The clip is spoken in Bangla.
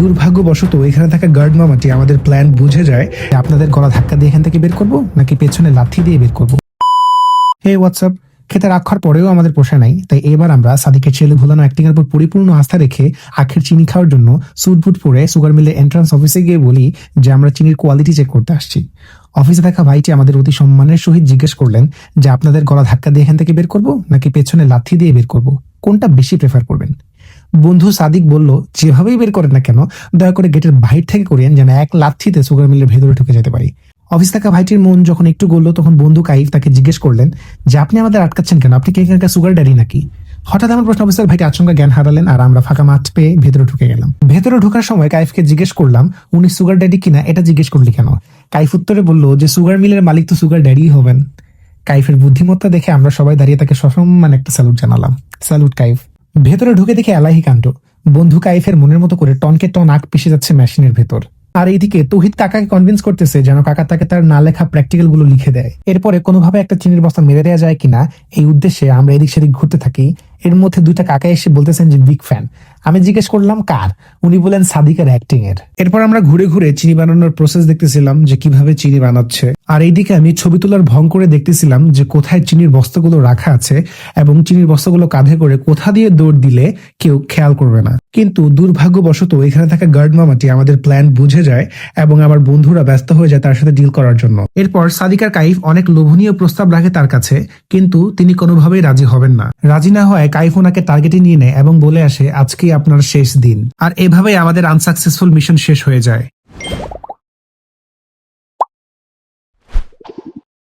দুর্ভাগ্যবশত এখানে থাকা গার্ড মামাটি আমাদের প্ল্যান বুঝে যায়। আপনাদের গলা ধাক্কা দিয়ে এখান থেকে বের করব, নাকি পেছনে লাথি দিয়ে বের করব? হে হোয়াটসঅ্যাপ খেতে রাখার পরেও আমাদের পোষা নাই, তাই এবার আমরা সাদিকের ছেলে ভোলানো অ্যাক্টিং এর উপর পরিপূর্ণ আস্থা রেখে আখের চিনি খাওয়ার জন্য স্যুট বুট পরে সুগার মিলের এন্ট্রান্স অফিসে গিয়ে বলি যে, আমরা চিনির কোয়ালিটি চেক করতে আসছি। অফিসে থাকা ভাইটি আমাদের অতি সম্মানের সহিত জিজ্ঞেস করলেন যে, আপনাদের গলা ধাক্কা দিয়ে এখান থেকে বের করব, নাকি পেছনে লাথি দিয়ে বের করব? কোনটা বেশি প্রেফার করবেন? বন্ধু সাদিক বলল, যেভাবেই বের করেন না কেন, দয়া করে গেটের বাহির থেকে করেন যেন এক লাথিতে সুগার মিলের ভেতরে ঢুকে যেতে পারি। অফিস থাকা ভাইটির মন যখন একটু গড়লো, তখন বন্ধু কাইফ তাকে জিজ্ঞেস করলেন, যে আপনি আমাদের আটকাচ্ছেন কেন? আপনি কি এখানকার সুগার ড্যাডি নাকি? হঠাৎ আমার প্রশ্ন অবস্থায় ভাইটি আচমকা জ্ঞান হারালেন আর আমরা ফাঁকা মাঠ পেয়ে ভেতরে ঢুকে গেলাম। ভেতরে ঢোকার সময় কাইফকে জিজ্ঞেস করলাম, উনি সুগার ড্যাডি কিনা? এটা জিজ্ঞেস করলি কেন? কাইফ উত্তরে বলল, যে সুগার মিলের মালিক তো সুগার ড্যাডি হবেন। কাইফের বুদ্ধিমত্তা দেখে আমরা সবাই দাঁড়িয়ে তাকে সসম্মান একটা স্যালুট জানালাম। স্যালুট কাইফ। ভেতরে ঢুকে দেখে এলাহি কাণ্ড। বন্ধু কাইফের মনের মতো করে টনকে টন আগ পিষে যাচ্ছে মেশিনের ভেতর। আর এইদিকে তহিদ কাকাকে কনভিন্স করতেছে যেন কাকা তাকে তার না লেখা প্র্যাকটিক্যালগুলো লিখে দেয়। এরপরে কোনোভাবে একটা চিনির বস্তা মেরে দেওয়া যায় কিনা, এই উদ্দেশ্যে আমরা এদিক সেদিক ঘুরতে থাকি। এর মধ্যে দুইটা কাকা এসে বলতেছেন যে, বিগ ফ্যান। আমি জিজ্ঞেস করলাম, কার? উনি বলেন সাদিকের অ্যাক্টিং এর এরপর আমরা ঘুরে ঘুরে চিনি বানানোর প্রসেস দেখতেছিলাম যে, কীভাবে চিনি বানাচ্ছে। আর এইদিকে আমি ছবি তোলার ভং করে দেখতেছিলাম যে, কোথায় চিনির বস্তাগুলো রাখা আছে এবং চিনির বস্তাগুলো কাঁধে করে কোথা দিয়ে দৌড় দিলে কেউ খেয়াল করবে না। কিন্তু দুর্ভাগ্যবশত এখানে থাকা গার্ড মামাটি আমাদের প্ল্যান বুঝে যায় এবং আমার বন্ধুরা ব্যস্ত হয়ে যায় তার সাথে ডিল করার জন্য। এরপর সাদিকার কাইফ অনেক লোভনীয় প্রস্তাব রাখে তার কাছে, কিন্তু তিনি কোনোভাবেই রাজি হবেন না। রাজি না হয় কাইফ ওনাকে টার্গেটে নিয়ে নেয় এবং বলে আসে, আজকেই আপনার শেষ দিন। আর এভাবেই আমাদের আনসাকসেসফুল মিশন শেষ হয়ে যায়।